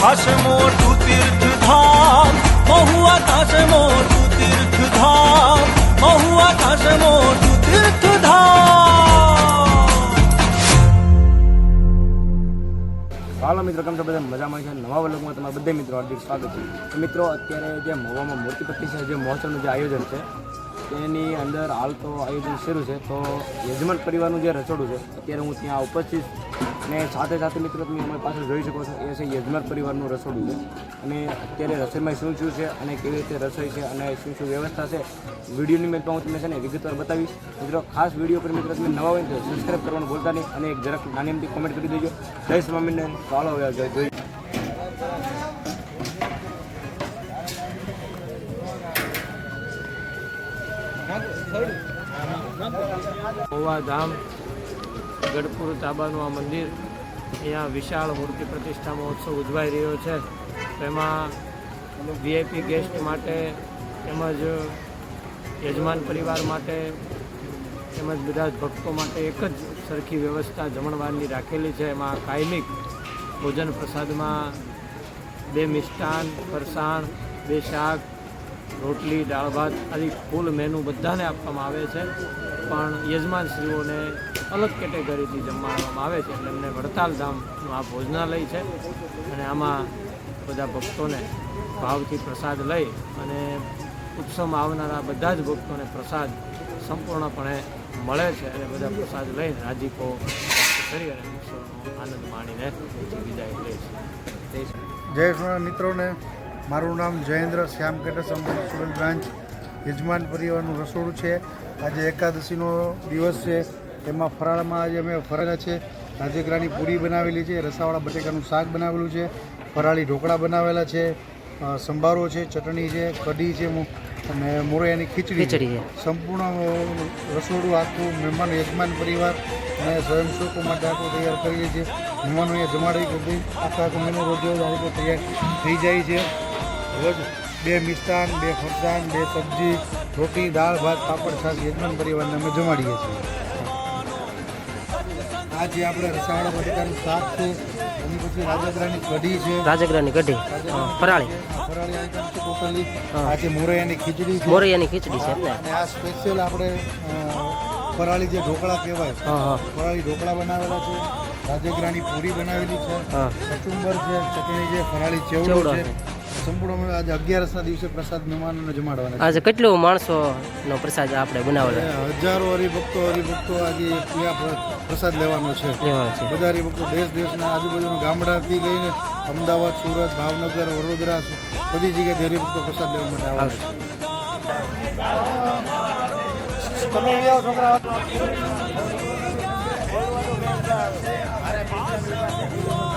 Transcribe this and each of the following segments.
થશે મોટું તીર્થધામ મહુવા થશે મોટું તીર્થધામ મહુવા થશે મોટું તીર્થધામ હાલો મિત્રો, કેમ છો બધા? મજામાં છે? નવા વલોગમાં તમારા બધા મિત્રો હાર્દિક સ્વાગત છે. મિત્રો, અત્યારે જે મહુવામાં મૂર્તિ પ્રતિષ્ઠા જે મહોત્સવનું જે આયોજન છે, તેની અંદર હાલ તો આયોજન શરૂ છે. તો યજમાન પરિવારનું જે રસોડું છે, અત્યારે હું ત્યાં ઉપસ્થિત અને સાથે સાથે મિત્રો તમે અમારી પાસે જોઈ શકો છો, એ છે યજમાન પરિવારનું રસોડું છે. અને અત્યારે રસોઈમાં શું શું છે અને કેવી રીતે રસોઈ છે અને શું શું વ્યવસ્થા છે, વિડીયોની મેં હું તમને છે ને વિગતવાર બતાવીશ. મિત્રો, ખાસ વીડિયો પર મિત્રો તમે નવા હોય તો સબસ્ક્રાઈબ કરવાનું ભૂલતા નહીં અને એક જરાક નાની એમથી કોમેન્ટ કરી દેજો. જય સ્વામિનારાયણ. ચાલો હવે જોઈ ગોવા ધામ ગઢપુર તાબાનું આ મંદિર અહીંયા વિશાળ મૂર્તિ પ્રતિષ્ઠા મહોત્સવ ઉજવાઈ રહ્યો છે. તેમાં વીઆઈપી ગેસ્ટ માટે તેમજ યજમાન પરિવાર માટે તેમજ બધા જ ભક્તો માટે એક જ સરખી વ્યવસ્થા જમણવારની રાખેલી છે. એમાં કાયમિક ભોજન પ્રસાદમાં બે મિષ્ટાન, ફરસાણ, બે શાક, રોટલી, દાળ ભાત, આદિ ફૂલ મેનુ બધાને આપવામાં આવે છે. પણ યજમાનશ્રીઓને અલગ કેટેગરીથી જમાડવામાં આવે છે એટલે એમને વડતાલ ધામનું આ ભોજનાલય છે. અને આમાં બધા ભક્તોને ભાવથી પ્રસાદ લઈ અને ઉત્સવમાં આવનારા બધા જ ભક્તોને પ્રસાદ સંપૂર્ણપણે મળે છે અને બધા પ્રસાદ લઈને રાજીપો કરી અને ઉત્સવનો આનંદ માણીને વિદાય લે છે. જય સ્વામી મિત્રોને, મારું નામ જયેન્દ્ર શ્યામ કેટસ અંબાણી સુરત બ્રાન્ચ યજમાન પરિવારનું રસોડું છે. આજે એકાદશીનો દિવસ છે. એમાં ફરાળમાં આજે અમે ફરાળા છે. રાજગરાની પૂરી બનાવેલી છે રસાવાળા બટેકાનું શાક બનાવેલું છે ફરાળી ઢોકળા બનાવેલા છે સંભારો છે ચટણી છે કઢી છે અને મોરૈયાની ખીચડી છે. સંપૂર્ણ રસોડું આખું મહેમાન યજમાન પરિવાર અને સ્વયંસેવકો માટે આખું તૈયાર કરીએ છીએ. મહેમાનો અહીંયા જમાડી બધી. આખા આખો મહિનો રોજ રોજ આ તૈયાર થઈ જાય છે. રોજ બે મિષ્ટાન બે ફરસાણ બે સબ્જી રોટી દાળ ભાત પાપડ છાશ યજમાન પરિવારને અમે જમાડીએ છીએ. આ જે આપણે રસાવાળા બટેકાનું શાક છે એની પછી રાજગરાની કઢી છે. રાજગરાની કઢી ફરાળી. ફરાળી આઈટમ છે ટોટલી. આ જે મોરૈયાની ખીચડી છે. મોરૈયાની ખીચડી છે અને આ સ્પેશિયલ આપણે ફરાળી જે ઢોકળા કહેવાય ફરાળી ઢોકળા બનાવેલા છે. રાજગરાની પૂરી બનાવેલી છે. કચુંબર છે ચટણી છે ફરાળી ચેવડો છે. સંપૂર્ણ આજે અગિયારસના દિવસે પ્રસાદ મહેમાનોને જમાડવાના આજે કેટલું માણસોનો પ્રસાદ આપણે બનાવેલો? છે હજારો હરિભક્તો હરિભક્તો આજે પ્રસાદ લેવાનો છે. લેવાનો છે. બધા હરિભક્તો દેશ દેશના આજુબાજુના ગામડાથી લઈને અમદાવાદ સુરત ભાવનગર વડોદરા બધી જગ્યાએ હરિભક્તો પ્રસાદ લેવા માટે આવે છે. એક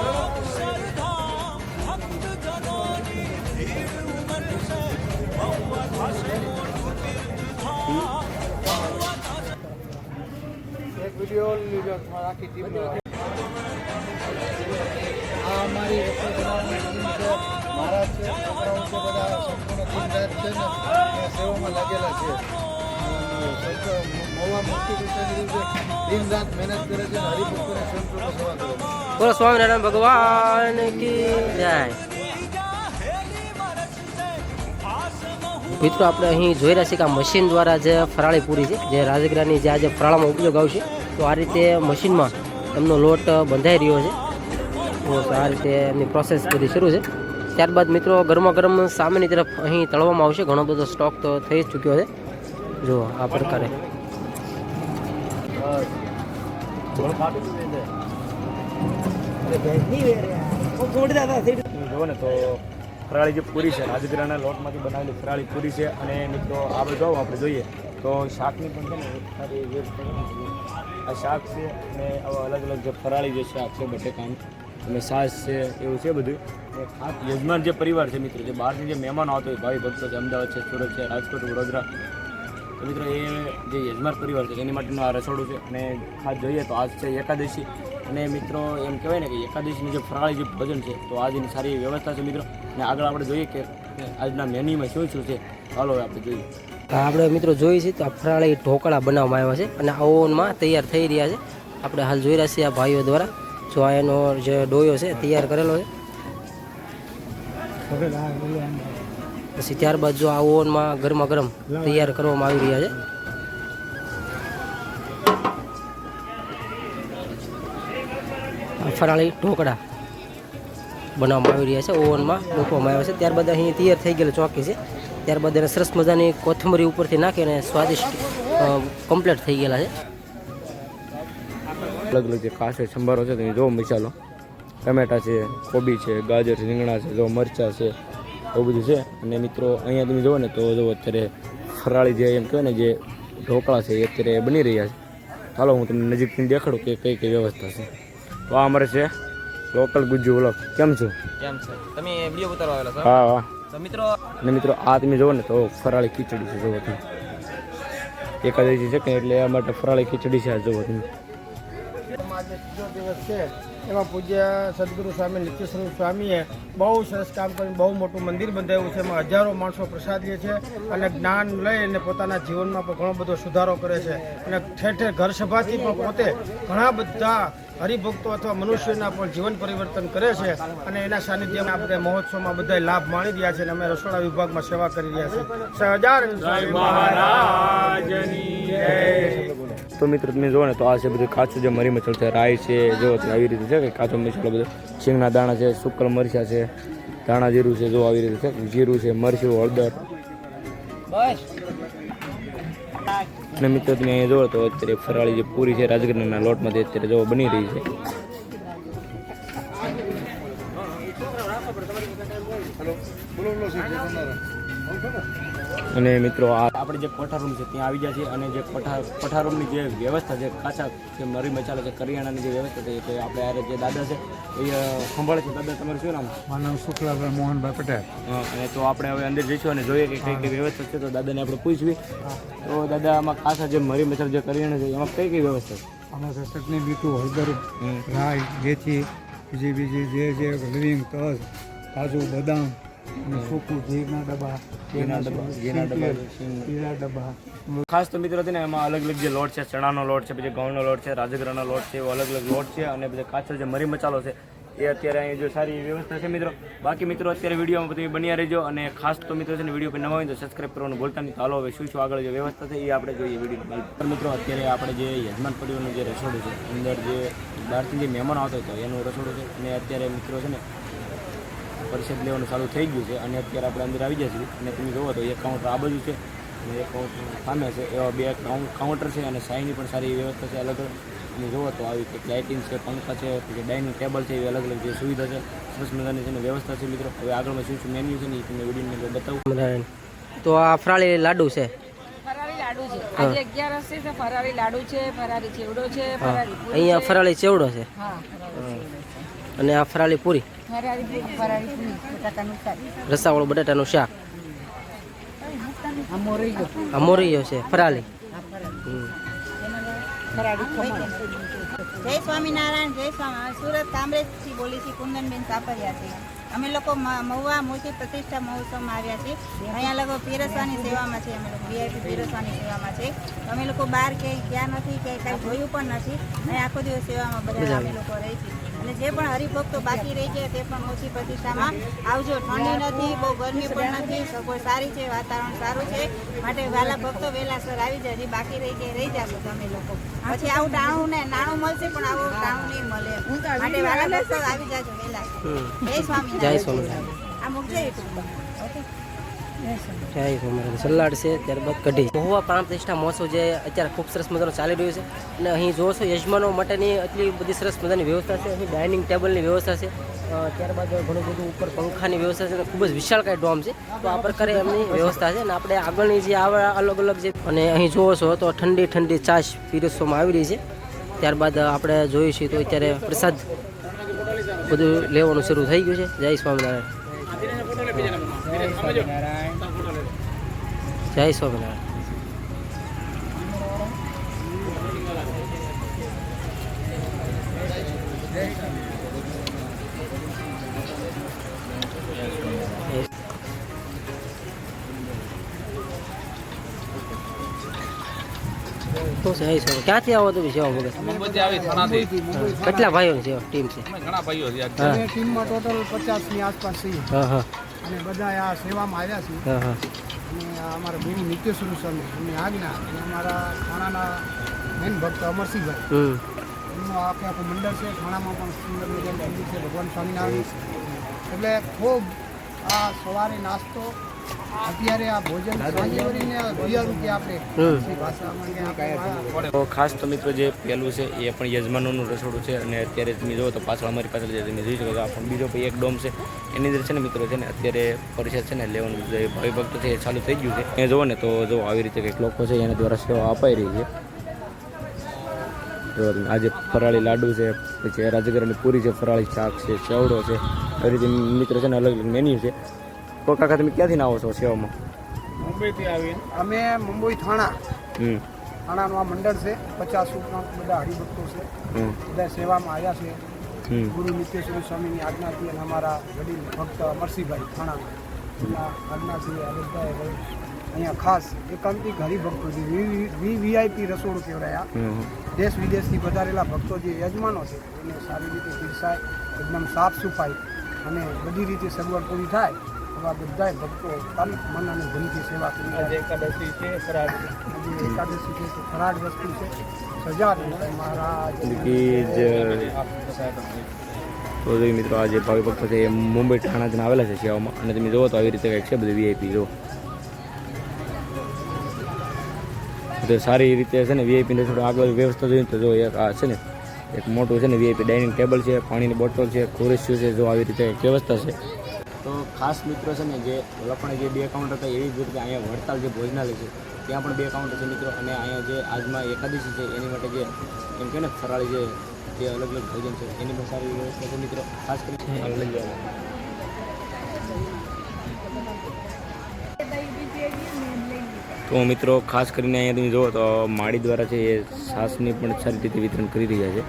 વીડિયો લીધો આખી ટીમ બોલો, સ્વામિનારાયણ ભગવાન કી જય? મિત્રો, આપણે અહીં જોઈ રહ્યા છીએ કે આ મશીન દ્વારા જે ફરાળી પૂરી છે, જે રાજગરાની જે આજે ફરાળામાં ઉપયોગ આવશે તો આ રીતે મશીનમાં એમનો લોટ બંધાઈ રહ્યો છે. તો આ રીતે એમની પ્રોસેસ બધી શરૂ છે. ત્યારબાદ મિત્રો ગરમા ગરમ સામેની તરફ અહીં તળવામાં આવશે. ઘણો બધો સ્ટોક તો થઈ ચૂક્યો છે. જો આ પ્રકારે. તો ફરાળી જે પૂરી છે, રાજગીરાના લોટમાંથી બનાવેલી ફરાળી પૂરી છે. અને મિત્રો આપણે જો આપણે જોઈએ. તો શાકની પણ છે ને એક સારી આ શાક છે અને આવા અલગ અલગ જે ફરાળી જે શાક છે, બટેકાનું, અને સાસ છે, એવું છે બધું. અને ખાસ યજમાન જે પરિવાર છે મિત્રો, જે બહારથી જે મહેમાનો આવતો હોય, ભાઈ ભક્તો છે, અમદાવાદ છે, સુરત છે, રાજકોટ, વડોદરા. તો મિત્રો એ જે યજમાન પરિવાર છે એની માટેનું આ રસોડું છે, અને ખાસ જોઈએ તો આજ છે એકાદશી. અને મિત્રો એમ કહેવાય ને કે એકાદશીનું જે ફરાળી જે ભોજન છે, તો આજની સારી વ્યવસ્થા છે મિત્રો. અને આગળ આપણે જોઈએ કે આજના મેન્યુમાં શું શું છે. ચાલો આપણે જોઈએ. આપણે મિત્રો જોઈએ છીએ તો આ ફરાળી ઢોકળા બનાવવામાં આવ્યા છે અને આ ઓવનમાં તૈયાર થઈ રહ્યા છે. આપણે હાલ જોઈ રહ્યા છીએ આ ભાઈઓ દ્વારા. જો આ એનો જે ડોયો છે, તૈયાર કરેલો છે. પછી ત્યારબાદ જો આ ઓવનમાં ગરમા ગરમ તૈયાર કરવામાં આવી રહ્યા છે. ફરાળી ઢોકળા બનાવવામાં આવી રહ્યા છે, ઓવનમાં મૂકવામાં આવ્યા છે. ત્યારબાદ અહીં તૈયાર થઈ ગયેલો ચોકી છે. ત્યારબાદ એને સરસ મજાની કોથમરી ઉપરથી નાખીને સ્વાદિષ્ટ કમ્પ્લીટ થઈ ગયેલા છે. અલગ અલગ જે કાસે સંભારો છે તમે જો મસાલો. ટમેટા છે કોબી છે ગાજર છે રીંગણા છે જો મરચાં છે એવું બધું છે. અને મિત્રો અહીંયા તમે જુઓ ને તો જો અત્યારે ફરાળી જે એમ કહેવાય ને જે ઢોકળા છે એ અત્યારે બની રહ્યા છે. ચાલો હું તમને નજીકથી દેખાડું કે કઈ કઈ વ્યવસ્થા છે. તો આ અમારે છે લોકલ ગુજ્જુ વ્લોગ. કેમ છો? કેમ છે? તમે વીડિયો ઉતારવા આવેલા હા હા. મિત્રો અને મિત્રો આ તમે જુઓ ને તો ફરાળી ખીચડી છે જુઓ તમે. એકાદશી છે કે એટલે આ માટે ફરાળી ખીચડી છે આ જુઓ તમે. એમાં પૂજ્ય સદગુરુ સ્વામી, નિત્યસ્વરૂપ સ્વામીએ બહુ સરસ કામ કરીને બહુ મોટું મંદિર બંધાયું છે. એમાં હજારો માણસો પ્રસાદ લે છે અને જ્ઞાન લઈ અને પોતાના જીવનમાં પણ ઘણો બધો સુધારો કરે છે. અને ઠેર ઠેર ઘર સભાથી પણ પોતે ઘણા બધા હરિભક્તો અથવા મનુષ્યના પણ જીવન પરિવર્તન કરે છે અને એના સાનિધ્યમાં આપણે મહોત્સવમાં બધા લાભ માણી રહ્યા છે અને અમે રસોડા વિભાગમાં સેવા કરી રહ્યા છીએ. સહજાર તો મિત્રો, તમે જુઓ ને તો આ છે બધું કાચું જે મરી મચલ છે રાઈ છે, જો આવી રીતે છે કે કાચો મસાલો બધો. શીંગના દાણા છે સુકલ મરચા છે, ધાણા જીરું છે, જો આવી રીતે છે, જીરું છે, મરચું, હળદર. અને મિત્રો, તમે અહીંયા જુઓ તો અત્યારે ફરાળી જે પૂરી છે, રાજગીરના લોટમાંથી અત્યારે જો બની રહી છે. અને મિત્રો આ આપણે જે પઠારૂમ છે ત્યાં આવી ગયા છીએ અને જે કોઠા કોઠા જે વ્યવસ્થા છે કાચા જે મરી મસાલા છે કરિયાણાની જે વ્યવસ્થા છે તો આપણે આ જે દાદા છે એ સંભાળે છે. દાદા તમારું શું નામ? મારું નામ શુક્લાભાઈ મોહનભાઈ પટેલ. અને તો આપણે હવે અંદર જઈશું અને જોઈએ કે કઈ કઈ વ્યવસ્થા છે તો દાદાને આપણે પૂછવી. તો દાદા આમાં ખાસા જે મરી મસાલા જે કરિયાણા છે એમાં કઈ કઈ વ્યવસ્થા છે? આમાં છે ચટણી મીઠું હળદર રાઈ જેથી બીજી બીજી જે જે લવિંગ તજ કાજુ બદામ અને સૂકું ઘીના ડબ્બા ઘીના ડબ્બા, ઘીના ડબ્બા, સિંગ ડબ્બા. ખાસ તો મિત્રો છે ને એમાં અલગ અલગ જે લોટ છે ચણાનો લોટ છે પછી ઘઉંનો લોટ છે રાજગરાનો લોટ છે એવો અલગ અલગ લોટ છે અને પછી કાચો જે મરી મસાલો છે એ અત્યારે અહીં જો સારી વ્યવસ્થા છે મિત્રો. બાકી મિત્રો અત્યારે વિડીયોમાં તમે બન્યા રહેજો અને ખાસ તો મિત્રો છે ને વીડિયો પર નવા હોય તો સબસ્ક્રાઈબ કરવાનું ભૂલતા નહીં. હાલો હવે શું શું આગળ જે વ્યવસ્થા છે એ આપણે જોઈએ વીડિયો મિત્રો અત્યારે આપણે જે યજમાન પડ્યોનું જે રસોડું છે અંદર જે બહારથી જે મહેમાન આવતો હતો એનું રસોડું છે અને અત્યારે મિત્રો છે ને પરિષદ લેવાનું ચાલુ થઈ ગયું છે અને અત્યારે આપણે અંદર આવી છીએ. અને તમે જોવો તો એક કાઉન્ટર આ બાજુ છે અને એક કાઉન્ટર સામે છે. એવા બે કાઉન- કાઉન્ટર છે અને સાઈની પણ સારી વ્યવસ્થા છે અલગ અલગ તમે જોવો તો આવી કંઈક લાઇટિંગ છે પંખા છે પછી ડાઇનિંગ ટેબલ છે એવી અલગ અલગ જે સુવિધા છે સરસ મજાની છે વ્યવસ્થા છે મિત્રો. હવે આગળમાં શું શું મેન્યુ છે ને એ તમને વિડીયોની મેં બતાવું. તો આ ફરાળી લાડુ છે. લાડુ છે. આજે અગિયારસ છે ફરાળી લાડુ છે ફરાળી ચેવડો છે ફરાળી અહીંયા ફરાળી ચેવડો છે. હા. અને આ ફરાળી પૂરી? રસાવાળું બટાટાનું શાક? આ મોરૈયો છે ફરાળી? જય સ્વામિનારાયણ જય સ્વામી. સુરત કામરેજથી બોલી છીએ કુંદનબેન સાપરિયા છે. અમે લોકો મહુવા મૂર્તિ પ્રતિષ્ઠા મહોત્સવમાં આવ્યા છીએ અહીંયા લોકો પીરસવાની સેવામાં છે અમે લોકો વીઆઈપી પીરસવાની સેવામાં છે. અમે લોકો બહાર ક્યાંય ગયા નથી ક્યાંય કાંઈ જોયું પણ નથી. અને આખો દિવસ સેવામાં બધા અમે લોકો રહી છીએ. અને જે પણ હરિભક્તો બાકી રહી છે તે પણ ઓછી પ્રતિષ્ઠામાં આવજો. ઠંડી નથી બહુ ગરમી પણ નથી સગવડ સારી છે વાતાવરણ સારું છે. માટે વાલા ભક્તો વહેલાસર આવી જાય જે બાકી રહી જાય રહી જશો તમે લોકો. પછી આવું ટાણું ને નાણું મળશે પણ આવું ટાણું નહીં મળે. માટે વહેલા ભક્તો આવી જાજો વહેલા. જય સ્વામી સ્વામિનારાયણ. આ મૂકજો. યુટ્યુબ જય સલાડ છે ત્યારબાદ કઢી. મહુવા પ્રાણ પ્રતિષ્ઠા મહોત્સવ જે અત્યારે ખૂબ સરસ મજાનો ચાલી રહ્યો છે. અને અહીં જોવો છો, યજમાનો માટેની એટલી બધી સરસ મજાની વ્યવસ્થા છે. ડાઇનિંગ ટેબલની વ્યવસ્થા છે. ત્યારબાદ ઘણું બધું ઉપર પંખાની વ્યવસ્થા છે ખૂબ જ વિશાળકાય ડોમ છે. તો આ પ્રકારે એમની વ્યવસ્થા છે અને આપણે આગળની જે આવે અલગ અલગ જે અને અહીં જોવો છો તો ઠંડી ઠંડી ચાશ પીરસવામાં આવી રહી છે. ત્યારબાદ આપણે જોયું છીએ તો અત્યારે પ્રસાદ બધું લેવાનું શરૂ થઈ ગયું છે. જય સ્વામિનારાયણ. જય સ્વામિનારાયણ છે જય ક્યાંથી આવો તમે સેવા થાણાથી. કેટલા ભાઈઓ છે ટીમ છે? ઘણા ભાઈઓ છે ટીમમાં ટોટલ પચાસની આસપાસ છે હા હા. અને બધા આ સેવામાં આવ્યા છે અને અમારા ગુરુ નિત્યસ્વરૂપ સ્વામી એમની આજ્ઞા અને અમારા થાણાના મેન ભક્ત અમરસિંહભાઈ. એમનું આખે આખું મંડળ છે થાણામાં પણ સુંદર મજાનું મંદિર છે ભગવાન સ્વામિનારાયણ. એટલે ખૂબ આ સવારે નાસ્તો અત્યારે આ ભોજન આપણે તો ખાસ તો મિત્રો જે પહેલું છે એ પણ યજમાનોનું રસોડું છે અને અત્યારે તમે જુઓ તો પાછળ અમારી પાછળ જે તમે જોઈ શકો આ પણ બીજો પણ એક ડોમ છે. એની અંદર છે ને મિત્રો છે ને અત્યારે પરિષદ છે ને લેવાનું જે ભયભક્ત છે એ ચાલુ થઈ ગયું છે. એ જુઓ ને તો જો આવી રીતે કંઈક લોકો છે એના દ્વારા સેવા અપાઈ રહી છે. જો તમે આજે ફરાળી લાડુ છે પછી રાજગરની પૂરી છે ફરાળી શાક છે ચવડો છે. આવી રીતે મિત્રો છે ને અલગ અલગ મેન્યુ છે. તો કાકા તમે ક્યાંથી ના આવો છો સેવામાં? મુંબઈથી આવીએ. અમે મુંબઈ થાણા. થાણાનું આ મંડળ છે. પચાસ ઉપરાંત બધા હરિભક્તો છે. બધા સેવામાં આવ્યા છે. ગુરુ નિત્યેશ્વર સ્વામીની આજ્ઞાથી અને અમારા વડીલ ભક્ત અમરસિંહભાઈ થાણા આજ્ઞાથી આ બધાએ અહીંયા ખાસ એકાંતિક હરિભક્તો જે વીવીઆઈપી રસોડું કહેવાય દેશ વિદેશથી વધારેલા ભક્તો જે યજમાનો છે એને સારી રીતે પીરસાય એકદમ સાફ સફાઈ અને બધી રીતે સગવડ પૂરી થાય. એવા બધાય ભક્તો તાલીફ મન અને ધનથી સેવા કરી એકાદશી છે ફરાડ આજે એકાદશી છે તો ફરાડ વસ્તુ છે. સજા મહારાજ. તો જોઈએ મિત્રો આ જે ભાવિ ભક્તો છે એ મુંબઈ ઠાણા ઠાણાથી આવેલા છે સેવામાં. અને તમે જુઓ તો આવી રીતે કંઈક છે બધું વીઆઈપી જો. તો સારી રીતે છે ને વીઆઈપી થોડું આગળ વ્યવસ્થા જોઈએ તો જો એક આ છે ને એક મોટું છે ને વીઆઈપી ડાઇનિંગ ટેબલ છે પાણીની બોટલ છે ખુરશીઓ છે જો આવી રીતે વ્યવસ્થા છે. તો ખાસ મિત્રો છે ને જે લોકોને જે બે કાઉન્ટર હતા એવી જ રીતે અહીંયા વડતાલ જે ભોજનાલય છે ત્યાં પણ બે કાઉન્ટર છે મિત્રો. અને અહીંયા જે આજમાં એકાદશી છે એની માટે જે એમ કે ને ફરાળી જે જે અલગ અલગ ભોજન છે એની પણ સારી વ્યવસ્થા છે મિત્રો. ખાસ કરીને લઈ તો મિત્રો ખાસ કરીને અહીંયા તમે જુઓ તો માળી દ્વારા છે એ છાસની પણ સારી રીતે વિતરણ કરી રહ્યા છે.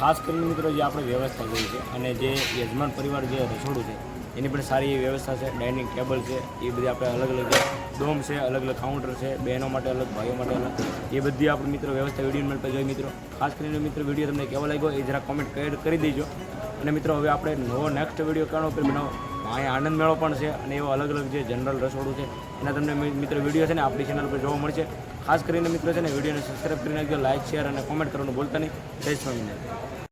ખાસ કરીને મિત્રો જે આપણે વ્યવસ્થા જોઈ છે અને જે યજમાન પરિવાર જે રસોડું છે, એની પણ સારી એવી વ્યવસ્થા છે, ડાઇનિંગ ટેબલ છે, એ બધી આપણે અલગ અલગ ડોમ છે, અલગ અલગ કાઉન્ટર છે, બહેનો માટે અલગ, ભાઈઓ માટે અલગ, એ બધી આપણે મિત્રો વ્યવસ્થા વીડિયો મળતા જોઈએ મિત્રો. ખાસ કરીને મિત્રો વીડિયો તમને કેવો લાગ્યો એ જરા કોમેન્ટ કરી દેજો. અને મિત્રો હવે આપણે નવો નેક્સ્ટ વીડિયો કાણો પર બનાવો અહીંયા આનંદ મેળો પણ છે અને એવો અલગ અલગ જે જનરલ રસોડું છે, એના તમને મિત્રો વીડિયો છે ને આપણી ચેનલ પર જોવા મળશે. ખાસ કરીને મિત્રો છે ને વિડીયોને સબસ્ક્રાઈબ કરી નાખજો લાઇક શેર અને કોમેન્ટ કરવાનું ભૂલતા નહીં. જય સ્વામિનારાયણ.